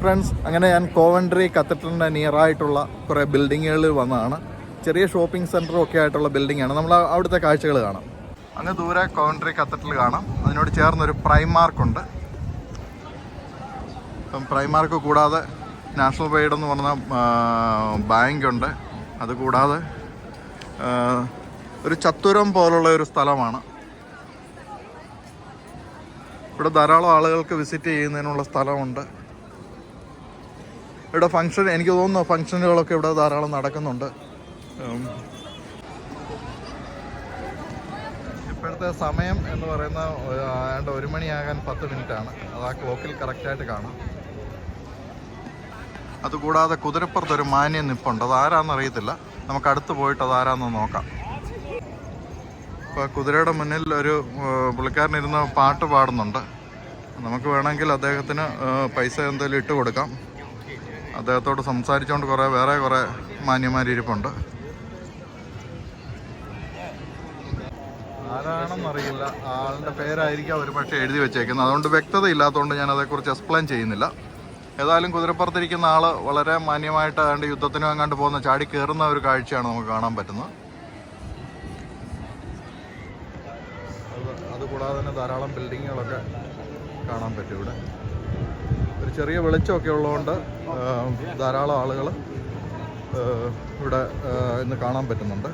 Friends അങ്ങനെ ഞാൻ Coventry കത്തീഡ്രലിന്റെ near ആയിട്ടുള്ള കുറേ ബിൽഡിങ്ങുകളിൽ വന്നതാണ്. ചെറിയ ഷോപ്പിംഗ് സെന്ററും ഒക്കെ ആയിട്ടുള്ള ബിൽഡിംഗ് ആണ് നമ്മൾ അവിടുത്തെ കാഴ്ചകൾ കാണാം. അങ്ങ് ദൂരെ കോവൻട്രി കത്തീഡ്രൽ കാണാം. അതിനോട് ചേർന്നൊരു പ്രൈമാർക്കുണ്ട് ഇപ്പം പ്രൈമാർക്ക് കൂടാതെ നാഷണൽ വൈഡ് എന്ന് പറഞ്ഞ ബാങ്കുണ്ട് അതുകൂടാതെ ഒരു ചത്തുരം പോലുള്ള ഒരു സ്ഥലമാണ്. ഇവിടെ ധാരാളം ആളുകൾക്ക് വിസിറ്റ് ചെയ്യുന്നതിനുള്ള സ്ഥലമുണ്ട്. ഇവിടെ ഫംഗ്ഷൻ എനിക്ക് തോന്നുന്നു ഫംഗ്ഷനുകളൊക്കെ ഇവിടെ ധാരാളം നടക്കുന്നുണ്ട്. ഇപ്പോഴത്തെ സമയം എന്ന് പറയുന്ന ഏതാണ്ട് ഒരു മണിയാകാൻ പത്ത് മിനിറ്റാണ്. അത് ആ ക്ലോക്കിൽ കറക്റ്റായിട്ട് കാണാം. അതുകൂടാതെ കുതിരപ്പുറത്തൊരു മാന്യം നിപ്പുണ്ട്. അത് ആരാന്ന് അറിയത്തില്ല. നമുക്ക് അടുത്ത് പോയിട്ട് അത് ആരാന്ന് നോക്കാം. ഇപ്പോൾ കുതിരയുടെ മുന്നിൽ ഒരു പുള്ളിക്കാരനിരുന്ന് പാട്ട് പാടുന്നുണ്ട്. നമുക്ക് വേണമെങ്കിൽ അദ്ദേഹത്തിന് പൈസ എന്തെങ്കിലും ഇട്ട് കൊടുക്കാം. അദ്ദേഹത്തോട് സംസാരിച്ചുകൊണ്ട് കുറേ വേറെ കുറേ മാന്യന്മാരിരിപ്പുണ്ട് ആരാണെന്നറിയില്ല ആളുടെ പേരായിരിക്കും അവർ പക്ഷേ എഴുതി വെച്ചേക്കുന്നത്. അതുകൊണ്ട് വ്യക്തത ഇല്ലാത്തതുകൊണ്ട് ഞാൻ അതേക്കുറിച്ച് എക്സ്പ്ലെയിൻ ചെയ്യുന്നില്ല. ഏതായാലും കുതിരപ്പുറത്തിരിക്കുന്ന ആൾ വളരെ മാന്യമായിട്ട് ഏതാണ്ട് യുദ്ധത്തിനും എങ്ങാണ്ട് പോകുന്ന ചാടി കയറുന്ന ഒരു കാഴ്ചയാണ് നമുക്ക് കാണാൻ പറ്റുന്നത്. അത് അതുകൂടാതെ തന്നെ ധാരാളം ബിൽഡിങ്ങുകളൊക്കെ കാണാൻ പറ്റും ഇവിടെ. ഒരു ചെറിയ വെളിച്ചമൊക്കെ ഉള്ളതുകൊണ്ട് ധാരാളം ആളുകൾ ഇവിടെ ഇന്ന് കാണാൻ പറ്റുന്നുണ്ട്.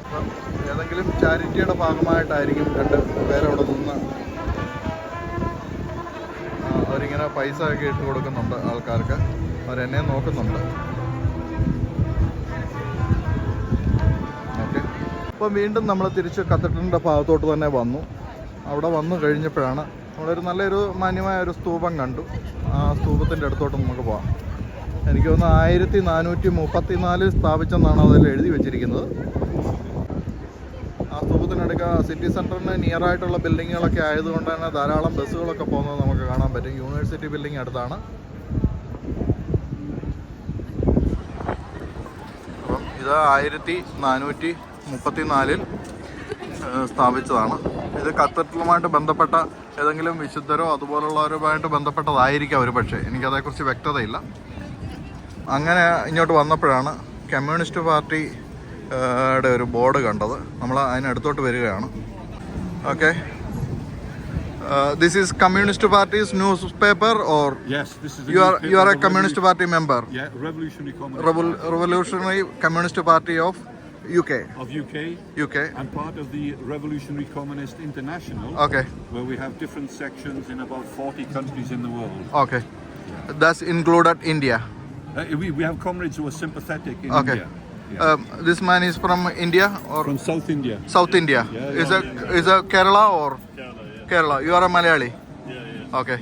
അപ്പം ഏതെങ്കിലും ചാരിറ്റിയുടെ ഭാഗമായിട്ടായിരിക്കും രണ്ട് പേരവിടെ നിന്ന് അവരിങ്ങനെ പൈസ ഒക്കെ ഇട്ട് കൊടുക്കുന്നുണ്ട് ആൾക്കാർക്ക്. അവരെന്നെ നോക്കുന്നുണ്ട്. ഓക്കെ. അപ്പം വീണ്ടും നമ്മൾ തിരിച്ച് കത്തീഡ്രലിന്റെ ഭാഗത്തോട്ട് തന്നെ വന്നു. അവിടെ വന്നു കഴിഞ്ഞപ്പോഴാണ് നമ്മളൊരു നല്ലൊരു മാന്യമായ ഒരു സ്തൂപം കണ്ടു. ആ സ്തൂപത്തിന്റെ അടുത്തോട്ട് നമുക്ക് പോകാം എനിക്ക് തോന്നുന്നു ആയിരത്തി നാനൂറ്റി മുപ്പത്തി നാലിൽ സ്ഥാപിച്ചെന്നാണ് അതിൽ എഴുതി വെച്ചിരിക്കുന്നത്. ആ സ്തൂപത്തിനടുക്ക സിറ്റി സെന്ററിന് നിയർ ആയിട്ടുള്ള ബിൽഡിങ്ങുകളൊക്കെ ആയതുകൊണ്ട് തന്നെ ധാരാളം ബസ്സുകളൊക്കെ പോകുന്നത് നമുക്ക് കാണാൻ പറ്റും. യൂണിവേഴ്സിറ്റി ബിൽഡിംഗ് അടുത്താണ്. അപ്പം ഇത് ആയിരത്തി നാനൂറ്റി മുപ്പത്തി നാലിൽ സ്ഥാപിച്ചതാണ്. ഇത് കത്തീഡ്രലുമായിട്ട് ബന്ധപ്പെട്ട ഏതെങ്കിലും വിശുദ്ധരോ അതുപോലുള്ളവരുമായിട്ട് ബന്ധപ്പെട്ടതായിരിക്കാം ഒരു പക്ഷേ എനിക്കതേക്കുറിച്ച് വ്യക്തതയില്ല. അങ്ങനെ ഇങ്ങോട്ട് വന്നപ്പോഴാണ് കമ്മ്യൂണിസ്റ്റ് പാർട്ടി യുടെ ഒരു ബോർഡ് കണ്ടത്. നമ്മൾ അതിനടുത്തോട്ട് വരികയാണ്. Okay. This is communist parties news paper or Yes, this is. You are newspaper you are a of the communist party member. Revolu- Yeah, Revolutionary Communist revolutionary communist party of U UK. Of UK. UK. I'm part of the Revolutionary Communist International. Okay. Where we have different sections in about 40 countries in the world. Okay. That's included India. Uh, we, we have comrades who are sympathetic in okay. India. Yeah. Um, this man is from India or from South India. South yeah. India. Yeah, yeah, is yeah, a yeah. is a Kerala or Kerala, yeah. Kerala. You are a Malayali. Yeah, yeah. Okay.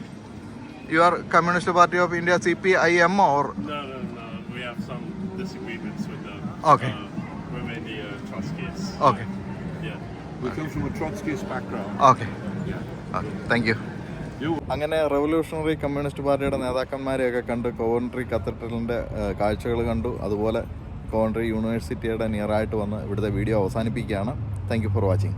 You are Communist Party of India CPIM or no no no. We have some disagreements with them. Okay. Uh, okay Yeah. We come from a Trotskyist background. okay Yeah. okay thank you. You അങ്ങനെ revolutionary communist പാർട്ടിയുടെ നേതാക്കന്മാരെയൊക്കെ കണ്ട് Coventry കത്തഡ്രലിന്റെ കാഴ്ചകൾ കണ്ടു അതുപോലെ Coventry യൂണിവേഴ്സിറ്റിയുടെ നിയറായിട്ട് വന്ന് ഇവിടുത്തെ വീഡിയോ അവസാനിപ്പിക്കുകയാണ് താങ്ക് യു ഫോർ വാച്ചിങ്